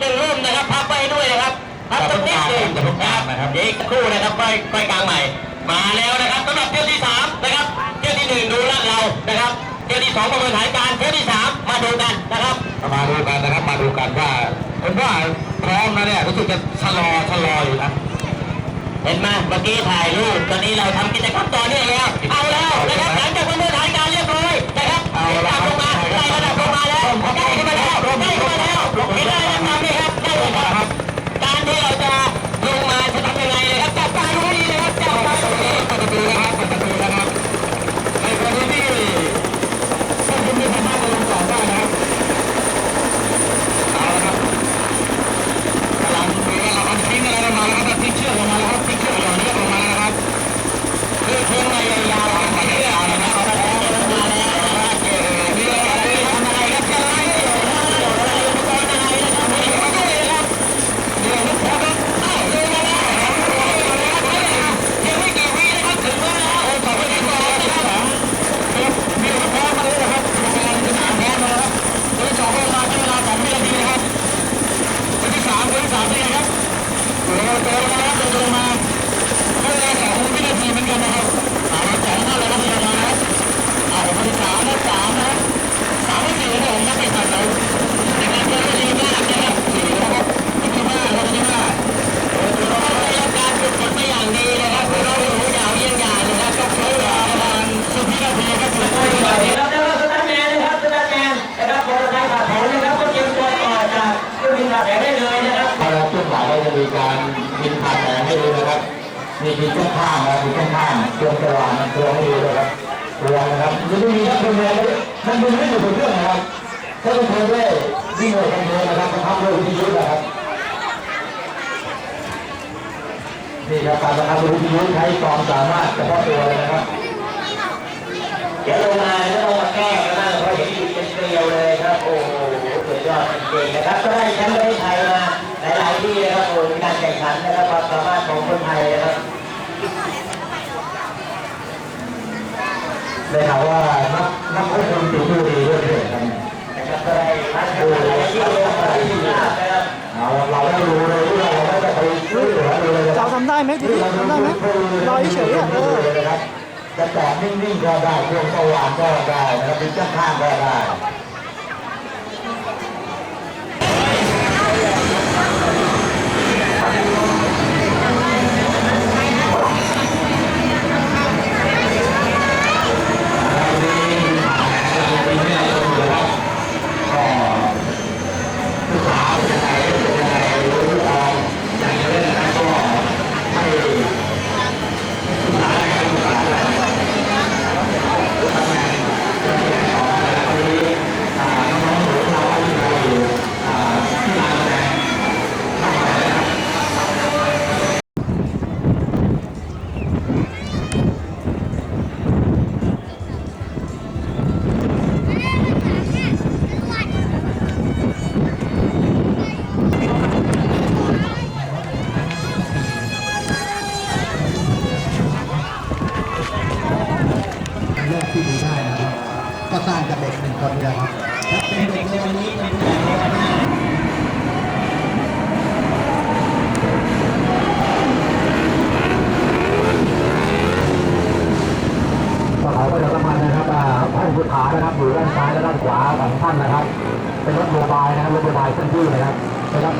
ดึงร่มนะครับพับไปด้วยนะครับพับตรงนี้เนึ่งนะครับเด็กคู่นะครับไปไปกลางใหม่ มาแล้วนะครับสำหรับเที่ยวที่สามนะครับเที่ยวที่หนึ่งดูลาเรานะครับเที่ยวที่สองประเมินสถานการณ์เที่ยวที่สามมาดูกันนะครับมาดูกันนะครับมาดูกันว่าเห็นว่าพร้อมนะเนี่ยรู้สึกจะชะลอชะลออยู่นะเห็นไหมเมื่อกี้ถ่ายรูปตอนนี้เราทำกิจกรรมต่อเนื่องแล้วเอาแล้วนะครับหลังจากวัน เครื่องบินผ่าแถวได้เลยนะครับพอเราขึ้นหมายเราจะมีการบินผ่านแผงให้ดูนะครับนี่คือช่วงข้างนะครับคือช่วงข้างเครื่องสว่างเครื่องให้ดูนะครับเครื่องนะครับมันไม่มีนักบินเลยมันบินไม่อยู่บนเครื่องนะครับถ้าเป็นคนด้วยวิ่งเลยคนเดียวนะครับบังคับด้วยวิทยุนะครับนี่ครับการบังคับด้วยวิทยุใช้ความสามารถเฉพาะตัวเลยนะครับเดี๋ยวลงมาจะต้องมาแก้กันบ้างเพราะเห็นอยู่เป็นเกลียวเลยครับ โอ้โหสุดยอดจริงๆนะครับก็ได้แชมป์ประเทศไทยมาหลาย ๆที่นการแข่งขันนะครับความสามารถของคนไทยนะครับได้ข่าวว่านักนักโทษคนตีผู้ดีด้วยด้วยครับนะครับก็ได้พัฒนาหลายที่นะครับหลายที่นะครับเอาเราไม่รู้เลยว่าเราไม่ได้ไปช่วยเหลือเลยนะคเราทำได้ไหมทีนี้ทำได้ไหมรอยเฉยอะเออจะจอดนิ่งๆก็ได้ช่วงสว่างก็ได้นะครับเป็นข้างก็ได้ ก็สร้างจากเด็กหนึ่งคนเดียวครับถ้าเป็นเด็กในวันนี้เป็นผู้ใหญ่ในวันหน้าก็ขอประชาสัมพันธ์นะครับอ่าท่านผู้ขานะครับอยู่ด้านซ้ายและด้านขวาของท่านนะครับ เป็นรถโมบายนะครับรถโมบายเคลื่อนที่นะครับนะครับ